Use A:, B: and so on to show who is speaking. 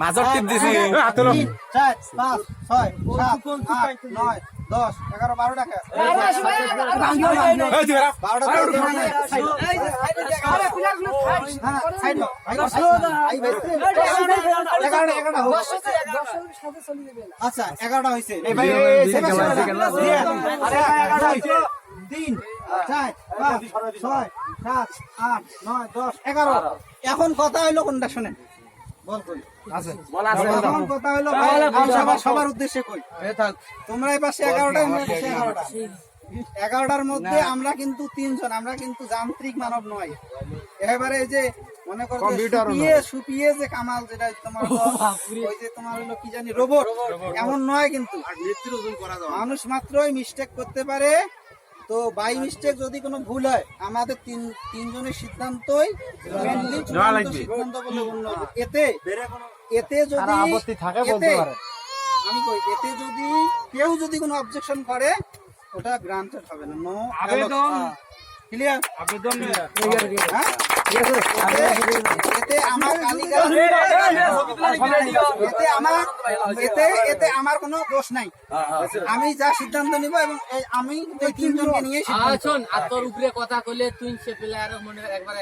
A: মাজত টিপ দিছি
B: নয়, দশ, এগারো, বারো টাকা। আচ্ছা এগারোটা হয়েছে। তিন চার পাঁচ ছয় সাত আট নয় দশ এগারো। এখন কথা হইল কোনটা শোনেন? বল কই। এখন কথা হইল ভাই, আমি সবার সবার উদ্দেশ্যে কই। তোমরা এই পাশে এগারোটা। এগারোটার মধ্যে আমরা কিন্তু তিনজন আমরা কিন্তু যান্ত্রিক মানব নয়। এবারে যে মনে করো সুপিয়ে সুপিয়ে যে কামাল যেটা তোমার ওই যে তোমার হলো কি জানি রোবট এমন নয় কিন্তু। মানুষ মাত্রই মিস্টেক করতে পারে। তো বাই মিস্টেক যদি কোনো ভুল হয় আমাদের তিন তিনজনের সিদ্ধান্তই সিদ্ধান্ত বলে গণ্য এতে এতে যদি এতে আমি কই এতে যদি কেউ যদি কোনো অবজেকশন করে ওটা গ্রান্টেড হবে না। নো আবেদন। ক্লিয়ার আবেদন। ক্লিয়ার হ্যাঁ এতে- এতে আমার কালিকা- এতে আমার এতে এতে আমার কোনো দোষ নাই। আমি যা সিদ্ধান্ত নিব এবং আমি ওই তিনজনকে নিয়ে সিদ্ধান্ত
C: শোন আর তোর উপরে কথা কইলে তুই সে প্লেয়ার মনে একবারে